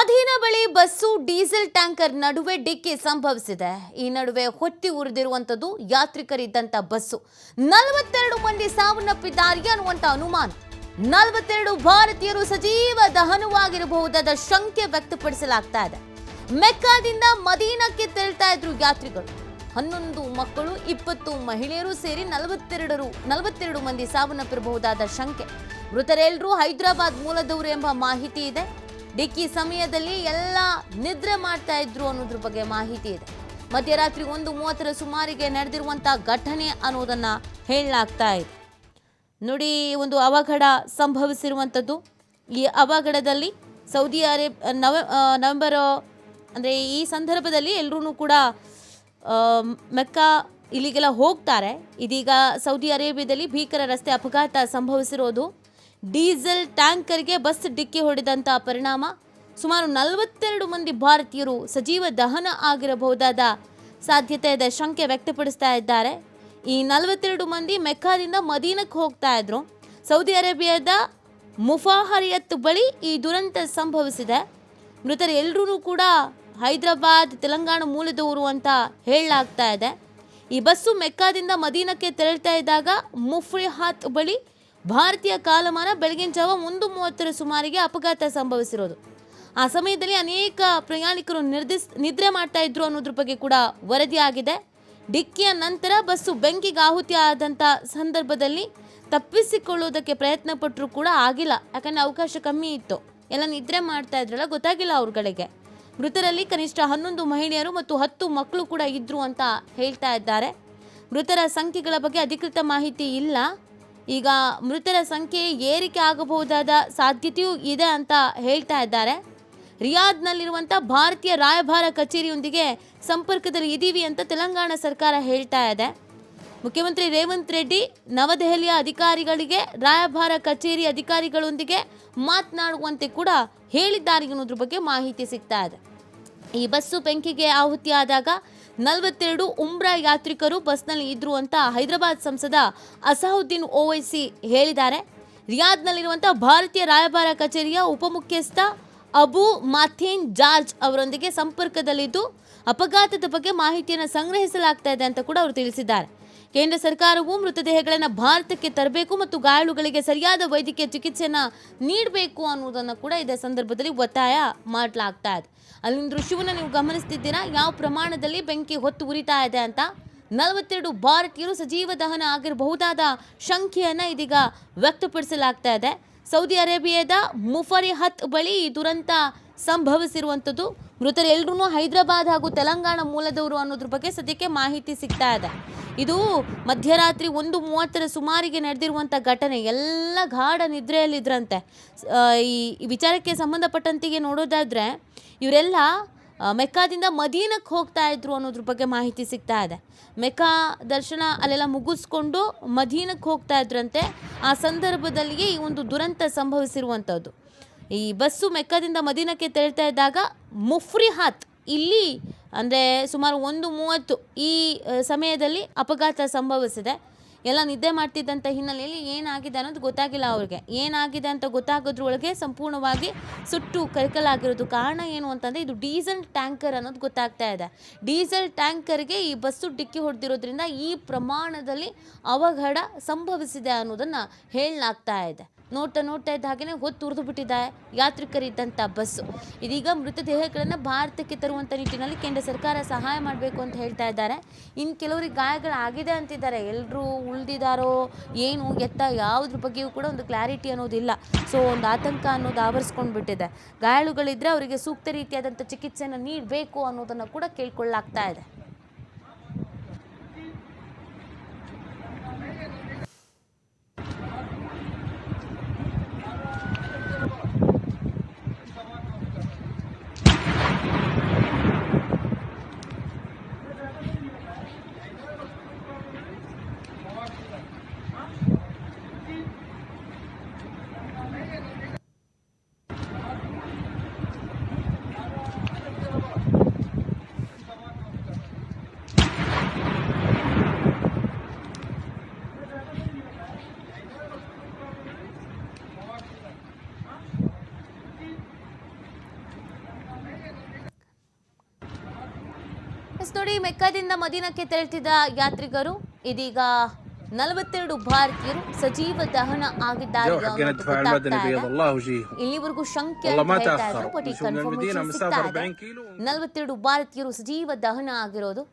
ಮದೀನಾ ಬಳಿ bus, diesel tanker ನಡುವೆ ಡಿಕ್ಕಿ ಸಂಭವಿಸಿದೆ. ಈ ನಡುವೆ ಹೊತ್ತಿ ಉರಿದಿರುವಂಥದ್ದು ಯಾತ್ರಿಕರಿದ್ದಂಥ ಬಸ್ಸು. ನಲವತ್ತೆರಡು ಮಂದಿ ಸಾವನ್ನಪ್ಪಿದ್ದಾರೆ ಅನ್ನುವಂಥ ಅನುಮಾನ. ನಲವತ್ತೆರಡು ಭಾರತೀಯರು ಸಜೀವ ದಹನವಾಗಿರಬಹುದಾದ ಶಂಕೆ ವ್ಯಕ್ತಪಡಿಸಲಾಗ್ತಾ ಇದೆ. ಮೆಕ್ಕಾದಿಂದ ಮದೀನಕ್ಕೆ ತೆರಳ್ತಾ ಇದ್ರು ಯಾತ್ರಿಗಳು ಹನ್ನೊಂದು ಮಕ್ಕಳು, ಇಪ್ಪತ್ತು ಮಹಿಳೆಯರು ಸೇರಿ ನಲವತ್ತೆರಡರು, ನಲವತ್ತೆರಡು ಮಂದಿ ಸಾವನ್ನಪ್ಪಿರಬಹುದಾದ ಶಂಕೆ. ಮೃತರೆಲ್ಲರೂ ಹೈದರಾಬಾದ್ ಮೂಲದವರು ಎಂಬ ಮಾಹಿತಿ ಇದೆ. ಡಿಕ್ಕಿ ಸಮಯದಲ್ಲಿ ಎಲ್ಲ ನಿದ್ರೆ ಮಾಡ್ತಾ ಇದ್ರು ಅನ್ನೋದ್ರ ಬಗ್ಗೆ ಮಾಹಿತಿ ಇದೆ. ಮಧ್ಯರಾತ್ರಿ ಒಂದು ಮೂವತ್ತರ ಸುಮಾರಿಗೆ ನಡೆದಿರುವಂತ ಘಟನೆ ಅನ್ನೋದನ್ನ ಹೇಳಲಾಗ್ತಾ ಇದೆ. ನೋಡಿ, ಒಂದು ಅವಘಡ ಸಂಭವಿಸಿರುವಂಥದ್ದು ಈ ಅವಘಡದಲ್ಲಿ ಸೌದಿ ಅರೇಬ್ ನವ ನವೆಂಬರ್, ಅಂದರೆ ಈ ಸಂದರ್ಭದಲ್ಲಿ ಎಲ್ಲರೂ ಕೂಡ ಮೆಕ್ಕಾ ಇಲ್ಲಿಗೆಲ್ಲ ಹೋಗ್ತಾರೆ. ಇದೀಗ ಸೌದಿ ಅರೇಬಿಯಾದಲ್ಲಿ ಭೀಕರ ರಸ್ತೆ ಅಪಘಾತ ಸಂಭವಿಸಿರೋದು. ಡೀಸೆಲ್ ಟ್ಯಾಂಕರ್ಗೆ ಬಸ್ ಡಿಕ್ಕಿ ಹೊಡೆದಂಥ ಪರಿಣಾಮ. ಸುಮಾರು ನಲವತ್ತೆರಡು ಮಂದಿ ಭಾರತೀಯರು ಸಜೀವ ದಹನ ಆಗಿರಬಹುದಾದ ಸಾಧ್ಯತೆ ಇದೆ ಶಂಕೆ ವ್ಯಕ್ತಪಡಿಸ್ತಾ ಇದ್ದಾರೆ. ಈ ನಲವತ್ತೆರಡು ಮಂದಿ ಮೆಕ್ಕಾದಿಂದ ಮದೀನಕ್ಕೆ ಹೋಗ್ತಾ ಇದ್ರು. ಸೌದಿ ಅರೇಬಿಯಾದ ಮುಫಾಹರಿಯತ್ ಬಳಿ ಈ ದುರಂತ ಸಂಭವಿಸಿದೆ. ಮೃತರು ಎಲ್ಲರೂ ಕೂಡ ಹೈದರಾಬಾದ್, ತೆಲಂಗಾಣ ಮೂಲದವರು ಅಂತ ಹೇಳಲಾಗ್ತಾ ಇದೆ. ಈ ಬಸ್ಸು ಮೆಕ್ಕಾದಿಂದ ಮದೀನಕ್ಕೆ ತೆರಳ್ತಾ ಇದ್ದಾಗ ಮುಫ್ರಿಹಾತ್ ಬಳಿ ಭಾರತೀಯ ಕಾಲಮಾನ ಬೆಳಗಿನ ಜಾವ ಒಂದು ಮೂವತ್ತರ ಸುಮಾರಿಗೆ ಅಪಘಾತ ಸಂಭವಿಸಿರೋದು. ಆ ಸಮಯದಲ್ಲಿ ಅನೇಕ ಪ್ರಯಾಣಿಕರು ನಿರ್ದಿಸ್, ನಿದ್ರೆ ಮಾಡ್ತಾ ಇದ್ರು ಅನ್ನೋದ್ರ ಬಗ್ಗೆ ಕೂಡ ವರದಿ ಆಗಿದೆ. ಡಿಕ್ಕಿಯ ನಂತರ ಬಸ್ಸು ಬೆಂಕಿಗೆ ಆಹುತಿ ಆದಂಥ ಸಂದರ್ಭದಲ್ಲಿ ತಪ್ಪಿಸಿಕೊಳ್ಳೋದಕ್ಕೆ ಪ್ರಯತ್ನ ಪಟ್ಟರು ಕೂಡ ಆಗಿಲ್ಲ. ಯಾಕಂದ್ರೆ ಅವಕಾಶ ಕಮ್ಮಿ ಇತ್ತು. ಎಲ್ಲ ನಿದ್ರೆ ಮಾಡ್ತಾ ಇದ್ರಲ್ಲ, ಗೊತ್ತಾಗಿಲ್ಲ ಅವ್ರಗಳಿಗೆ. ಮೃತರಲ್ಲಿ ಕನಿಷ್ಠ ಹನ್ನೊಂದು ಮಹಿಳೆಯರು ಮತ್ತು ಹತ್ತು ಮಕ್ಕಳು ಕೂಡ ಇದ್ರು ಅಂತ ಹೇಳ್ತಾ ಇದ್ದಾರೆ. ಮೃತರ ಸಂಖ್ಯೆಗಳ ಬಗ್ಗೆ ಅಧಿಕೃತ ಮಾಹಿತಿ ಇಲ್ಲ. ಈಗ ಮೃತರ ಸಂಖ್ಯೆ ಏರಿಕೆ ಆಗಬಹುದಾದ ಸಾಧ್ಯತೆಯೂ ಇದೆ ಅಂತ ಹೇಳ್ತಾ ಇದ್ದಾರೆ. ರಿಯಾದ್ನಲ್ಲಿರುವಂಥ ಭಾರತೀಯ ರಾಯಭಾರ ಕಚೇರಿಯೊಂದಿಗೆ ಸಂಪರ್ಕದಲ್ಲಿ ಇದ್ದೀವಿ ಅಂತ ತೆಲಂಗಾಣ ಸರ್ಕಾರ ಹೇಳ್ತಾ ಇದೆ. ಮುಖ್ಯಮಂತ್ರಿ ರೇವಂತ್ ರೆಡ್ಡಿ ನವದೆಹಲಿಯ ಅಧಿಕಾರಿಗಳಿಗೆ, ರಾಯಭಾರ ಕಚೇರಿ ಅಧಿಕಾರಿಗಳೊಂದಿಗೆ ಮಾತನಾಡುವಂತೆ ಕೂಡ ಹೇಳಿದ್ದಾರೆ ಅನ್ನೋದ್ರ ಬಗ್ಗೆ ಮಾಹಿತಿ ಸಿಗ್ತಾ ಇದೆ. ಈ ಬಸ್ಸು ಬೆಂಕಿಗೆ ಆಹುತಿಯಾದಾಗ ನಲವತ್ತೆರಡು ಉಮ್ರಾ ಯಾತ್ರಿಕರು ಬಸ್ನಲ್ಲಿ ಇದ್ರು ಅಂತ ಹೈದರಾಬಾದ್ ಸಂಸದ ಅಸಹುದ್ದೀನ್ ಓವೈಸಿ ಹೇಳಿದ್ದಾರೆ. ರಿಯಾದ್ನಲ್ಲಿರುವಂಥ ಭಾರತೀಯ ರಾಯಭಾರ ಕಚೇರಿಯ ಉಪಮುಖ್ಯಸ್ಥ ಅಬು ಮಾಥೇನ್ ಜಾರ್ಜ್ ಅವರೊಂದಿಗೆ ಸಂಪರ್ಕದಲ್ಲಿದ್ದು, ಅಪಘಾತದ ಬಗ್ಗೆ ಮಾಹಿತಿಯನ್ನು ಸಂಗ್ರಹಿಸಲಾಗ್ತಾ ಇದೆ ಅಂತ ಕೂಡ ಅವರು ತಿಳಿಸಿದ್ದಾರೆ. ಕೇಂದ್ರ ಸರ್ಕಾರವು ಮೃತದೇಹಗಳನ್ನು ಭಾರತಕ್ಕೆ ತರಬೇಕು ಮತ್ತು ಗಾಯಾಳುಗಳಿಗೆ ಸರಿಯಾದ ವೈದ್ಯಕೀಯ ಚಿಕಿತ್ಸೆಯನ್ನು ನೀಡಬೇಕು ಅನ್ನೋದನ್ನು ಕೂಡ ಇದೇ ಸಂದರ್ಭದಲ್ಲಿ ಒತ್ತಾಯ ಮಾಡಲಾಗ್ತಾ ಇದೆ. ಅಲ್ಲಿನ ದೃಶ್ಯವನ್ನು ನೀವು ಗಮನಿಸ್ತಿದ್ದೀರಾ? ಯಾವ ಪ್ರಮಾಣದಲ್ಲಿ ಬೆಂಕಿ ಹೊತ್ತು ಉರಿತಾ ಇದೆ ಅಂತ? ನಲವತ್ತೆರಡು ಭಾರತೀಯರು ಸಜೀವ ದಹನ ಆಗಿರಬಹುದಾದ ಶಂಕೆಯನ್ನು ಇದೀಗ ವ್ಯಕ್ತಪಡಿಸಲಾಗ್ತಾ ಇದೆ. ಸೌದಿ ಅರೇಬಿಯಾದ ಮುಫರಿಹತ್ ಬಳಿ ಈ ದುರಂತ ಸಂಭವಿಸಿರುವಂಥದ್ದು. ಮೃತರೆಲ್ಲರೂ ಹೈದರಾಬಾದ್ ಹಾಗೂ ತೆಲಂಗಾಣ ಮೂಲದವರು ಅನ್ನೋದ್ರ ಬಗ್ಗೆ ಸದ್ಯಕ್ಕೆ ಮಾಹಿತಿ ಸಿಗ್ತಾ ಇದೆ. ಇದು ಮಧ್ಯರಾತ್ರಿ ಒಂದು ಮೂವತ್ತರ ಸುಮಾರಿಗೆ ನಡೆದಿರುವಂಥ ಘಟನೆ. ಎಲ್ಲ ಗಾಢ ನಿದ್ರೆಯಲ್ಲಿದ್ರಂತೆ. ಈ ವಿಚಾರಕ್ಕೆ ಸಂಬಂಧಪಟ್ಟಂತೆಗೆ ನೋಡೋದಾದರೆ, ಇವರೆಲ್ಲ ಮೆಕ್ಕಾದಿಂದ ಮದೀನಕ್ಕೆ ಹೋಗ್ತಾ ಇದ್ರು ಅನ್ನೋದ್ರ ಬಗ್ಗೆ ಮಾಹಿತಿ ಸಿಗ್ತಾ ಇದೆ. ಮೆಕ್ಕಾ ದರ್ಶನ ಅಲ್ಲೆಲ್ಲ ಮುಗಿಸ್ಕೊಂಡು ಮದೀನಕ್ಕೆ ಹೋಗ್ತಾ ಇದ್ರಂತೆ. ಆ ಸಂದರ್ಭದಲ್ಲಿಯೇ ಈ ಒಂದು ದುರಂತ ಸಂಭವಿಸಿರುವಂಥದ್ದು. ಈ ಬಸ್ಸು ಮೆಕ್ಕಾದಿಂದ ಮದೀನಕ್ಕೆ ತೆರಳ್ತಾ ಇದ್ದಾಗ ಮುಫ್ರಿಹಾತ್, ಇಲ್ಲಿ ಅಂದರೆ ಸುಮಾರು ಒಂದು ಮೂವತ್ತು ಈ ಸಮಯದಲ್ಲಿ ಅಪಘಾತ ಸಂಭವಿಸಿದೆ. ಎಲ್ಲ ನಿದ್ದೆ ಮಾಡ್ತಿದ್ದಂಥ ಹಿನ್ನೆಲೆಯಲ್ಲಿ ಏನಾಗಿದೆ ಅನ್ನೋದು ಗೊತ್ತಾಗಿಲ್ಲ ಅವ್ರಿಗೆ. ಏನಾಗಿದೆ ಅಂತ ಗೊತ್ತಾಗೋದ್ರೊಳಗೆ ಸಂಪೂರ್ಣವಾಗಿ ಸುಟ್ಟು ಕರ್ಕಲಾಗಿರೋದು ಕಾರಣ ಏನು ಅಂತಂದರೆ ಇದು ಡೀಸೆಲ್ ಟ್ಯಾಂಕರ್ ಅನ್ನೋದು ಗೊತ್ತಾಗ್ತಾ ಇದೆ. ಡೀಸೆಲ್ ಟ್ಯಾಂಕರ್ಗೆ ಈ ಬಸ್ಸು ಡಿಕ್ಕಿ ಹೊಡೆದಿರೋದ್ರಿಂದ ಈ ಪ್ರಮಾಣದಲ್ಲಿ ಅವಘಡ ಸಂಭವಿಸಿದೆ ಅನ್ನೋದನ್ನು ಹೇಳಲಾಗ್ತಾ ಇದೆ. ನೋಡ್ತಾ ನೋಡ್ತಾ ಇದ್ದ ಹಾಗೆಯೇ ಹೊತ್ತು ಉರಿದು ಬಿಟ್ಟಿದೆ ಯಾತ್ರಿಕರಿದ್ದಂಥ ಬಸ್ಸು. ಇದೀಗ ಮೃತದೇಹಗಳನ್ನು ಭಾರತಕ್ಕೆ ತರುವಂಥ ನಿಟ್ಟಿನಲ್ಲಿ ಕೇಂದ್ರ ಸರ್ಕಾರ ಸಹಾಯ ಮಾಡಬೇಕು ಅಂತ ಹೇಳ್ತಾ ಇದ್ದಾರೆ. ಇನ್ನು ಕೆಲವರಿಗೆ ಗಾಯಗಳಾಗಿದೆ ಅಂತಿದ್ದಾರೆ. ಎಲ್ಲರೂ ಉಳಿದಿದ್ದಾರೋ ಏನು ಎತ್ತ ಯಾವುದ್ರ ಬಗ್ಗೆಯೂ ಕೂಡ ಒಂದು ಕ್ಲಾರಿಟಿ ಅನ್ನೋದಿಲ್ಲ. ಸೊ, ಒಂದು ಆತಂಕ ಅನ್ನೋದು ಆವರಿಸ್ಕೊಂಡು ಬಿಟ್ಟಿದೆ ಗಾಯಾಳುಗಳಿದ್ದರೆ ಅವರಿಗೆ ಸೂಕ್ತ ರೀತಿಯಾದಂಥ ಚಿಕಿತ್ಸೆಯನ್ನು ನೀಡಬೇಕು ಅನ್ನೋದನ್ನು ಕೂಡ ಕೇಳ್ಕೊಳ್ಳಾಗ್ತಾ ಇದೆ. ಎಸ್ ನೋಡಿ ಮೆಕ್ಕಾದಿಂದ ಮದೀನಕ್ಕೆ ತೆರಳುತ್ತಿದ್ದ ಯಾತ್ರಿಕರು ಇದೀಗ ನಲವತ್ತೆರಡು ಭಾರತೀಯರು ಸಜೀವ ದಹನ ಆಗಿದ್ದಾರೆ ಇಲ್ಲಿವರೆಗೂ ಶಂಕೆ ನಲವತ್ತೆರಡು ಭಾರತೀಯರು ಸಜೀವ ದಹನ ಆಗಿರೋದು.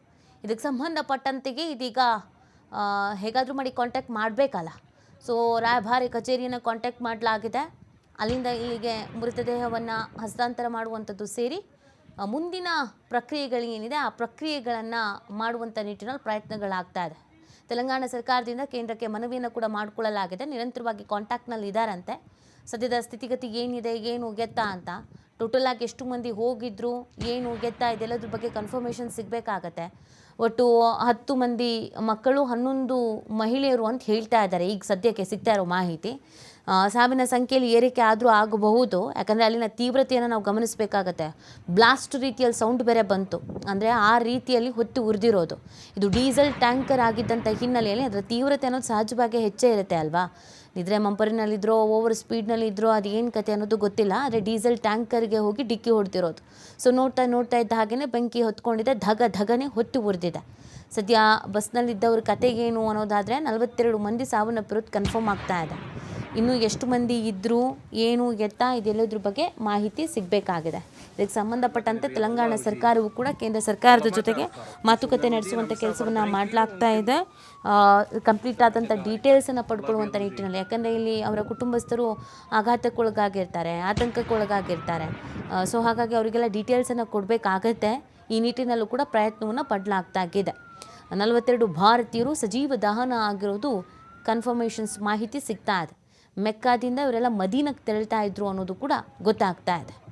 ಇದಕ್ಕೆ ಸಂಬಂಧಪಟ್ಟಂತೆಗೆ ಇದೀಗ ಹೇಗಾದ್ರೂ ಮಾಡಿ ಕಾಂಟ್ಯಾಕ್ಟ್ ಮಾಡಬೇಕಲ್ಲ. ಸೊ ರಾಯಭಾರಿ ಕಚೇರಿಯನ್ನ ಕಾಂಟ್ಯಾಕ್ಟ್ ಮಾಡಲಾಗಿದೆ. ಅಲ್ಲಿಂದ ಇಲ್ಲಿಗೆ ಮೃತದೇಹವನ್ನು ಹಸ್ತಾಂತರ ಮಾಡುವಂತದ್ದು ಸೇರಿ ಮುಂದಿನ ಪ್ರಕ್ರಿಯೆಗಳೇನಿದೆ, ಆ ಪ್ರಕ್ರಿಯೆಗಳನ್ನು ಮಾಡುವಂಥ ನಿಟ್ಟಿನಲ್ಲಿ ಪ್ರಯತ್ನಗಳಾಗ್ತಾ ಇದೆ. ತೆಲಂಗಾಣ ಸರ್ಕಾರದಿಂದ ಕೇಂದ್ರಕ್ಕೆ ಮನವಿಯನ್ನು ಕೂಡ ಮಾಡಿಕೊಳ್ಳಲಾಗಿದೆ. ನಿರಂತರವಾಗಿ ಕಾಂಟ್ಯಾಕ್ಟ್ನಲ್ಲಿ ಇದ್ದಾರಂತೆ ಸದ್ಯದ ಸ್ಥಿತಿಗತಿ ಏನಿದೆ, ಏನು ಗೆತ್ತ ಅಂತ. ಟೋಟಲ್ ಆಗಿ ಎಷ್ಟು ಮಂದಿ ಹೋಗಿದ್ರು, ಏನು ಗೆತ್ತ ಇದೆಲ್ಲದ್ರ ಬಗ್ಗೆ ಕನ್ಫರ್ಮೇಷನ್ ಸಿಗಬೇಕಾಗತ್ತೆ. ಒಟ್ಟು ಹತ್ತು ಮಂದಿ ಮಕ್ಕಳು, ಹನ್ನೊಂದು ಮಹಿಳೆಯರು ಅಂತ ಹೇಳ್ತಾ ಇದ್ದಾರೆ. ಈಗ ಸದ್ಯಕ್ಕೆ ಸಿಗ್ತಾ ಇರೋ ಮಾಹಿತಿ. ಸಾವಿನ ಸಂಖ್ಯೆಯಲ್ಲಿ ಏರಿಕೆ ಆದರೂ ಆಗಬಹುದು. ಯಾಕಂದರೆ ಅಲ್ಲಿನ ತೀವ್ರತೆಯನ್ನು ನಾವು ಗಮನಿಸಬೇಕಾಗತ್ತೆ. ಬ್ಲಾಸ್ಟ್ ರೀತಿಯಲ್ಲಿ ಸೌಂಡ್ ಬೇರೆ ಬಂತು. ಅಂದರೆ ಆ ರೀತಿಯಲ್ಲಿ ಹೊತ್ತಿ ಉರಿದಿರೋದು. ಇದು ಡೀಸೆಲ್ ಟ್ಯಾಂಕರ್ ಆಗಿದ್ದಂಥ ಹಿನ್ನೆಲೆಯಲ್ಲಿ ಅದರ ತೀವ್ರತೆ ಅನ್ನೋದು ಸಹಜವಾಗಿ ಹೆಚ್ಚೇ ಇರುತ್ತೆ ಅಲ್ವಾ? ನಿದ್ರೆ ಮಂಪರಿನಲ್ಲಿದ್ದರೋ ಓವರ್ ಸ್ಪೀಡ್ನಲ್ಲಿದ್ದರೋ ಅದು ಏನು ಕತೆ ಅನ್ನೋದು ಗೊತ್ತಿಲ್ಲ, ಆದರೆ ಡೀಸೆಲ್ ಟ್ಯಾಂಕರ್ಗೆ ಹೋಗಿ ಡಿಕ್ಕಿ ಹೊಡೆದಿರೋದು ಸೊ ನೋಡ್ತಾ ನೋಡ್ತಾ ಇದ್ದ ಹಾಗೆಯೇ ಬೆಂಕಿ ಹೊತ್ಕೊಂಡಿದೆ, ಧಗ ಧಗನೆ ಹೊತ್ತಿ ಉರಿದಿದೆ. ಸದ್ಯ ಬಸ್ನಲ್ಲಿದ್ದವ್ರ ಕತೆಗೇನು ಅನ್ನೋದಾದರೆ ನಲವತ್ತೆರಡು ಮಂದಿ ಸಾವನ್ನಪ್ಪಿರೋದು ಕನ್ಫರ್ಮ್ ಆಗ್ತಾ ಇದೆ. ಇನ್ನು ಎಷ್ಟು ಮಂದಿ ಇದ್ದರು ಏನು ಎತ್ತ ಇದೆಲ್ಲದ್ರ ಬಗ್ಗೆ ಮಾಹಿತಿ ಸಿಗಬೇಕಾಗಿದೆ. ಇದಕ್ಕೆ ಸಂಬಂಧಪಟ್ಟಂತೆ ತೆಲಂಗಾಣ ಸರ್ಕಾರವು ಕೂಡ ಕೇಂದ್ರ ಸರ್ಕಾರದ ಜೊತೆಗೆ ಮಾತುಕತೆ ನಡೆಸುವಂಥ ಕೆಲಸವನ್ನು ಮಾಡಲಾಗ್ತಾ ಇದೆ. ಕಂಪ್ಲೀಟ್ ಆದಂಥ ಡೀಟೇಲ್ಸನ್ನು ಪಡ್ಕೊಳ್ಳುವಂಥ ನಿಟ್ಟಿನಲ್ಲಿ. ಯಾಕಂದರೆ ಇಲ್ಲಿ ಅವರ ಕುಟುಂಬಸ್ಥರು ಆಘಾತಕ್ಕೊಳಗಾಗಿರ್ತಾರೆ, ಆತಂಕಕ್ಕೊಳಗಾಗಿರ್ತಾರೆ. ಸೊ ಹಾಗಾಗಿ ಅವರಿಗೆಲ್ಲ ಡೀಟೇಲ್ಸನ್ನು ಕೊಡಬೇಕಾಗತ್ತೆ. ಈ ನಿಟ್ಟಿನಲ್ಲೂ ಕೂಡ ಪ್ರಯತ್ನವನ್ನು ಪಡಲಾಗ್ತಾಗಿದೆ ನಲವತ್ತೆರಡು ಭಾರತೀಯರು ಸಜೀವ ದಹನ ಆಗಿರೋದು ಕನ್ಫರ್ಮೇಷನ್ಸ್ ಮಾಹಿತಿ ಸಿಗ್ತಾ ಇದೆ. ಮೆಕ್ಕಾದಿಂದ ಇವರೆಲ್ಲ ಮದೀನಕ್ಕೆ ತೆರಳ್ತಾ ಇದ್ರು ಅನ್ನೋದು ಕೂಡ ಗೊತ್ತಾಗ್ತಾ ಇದೆ.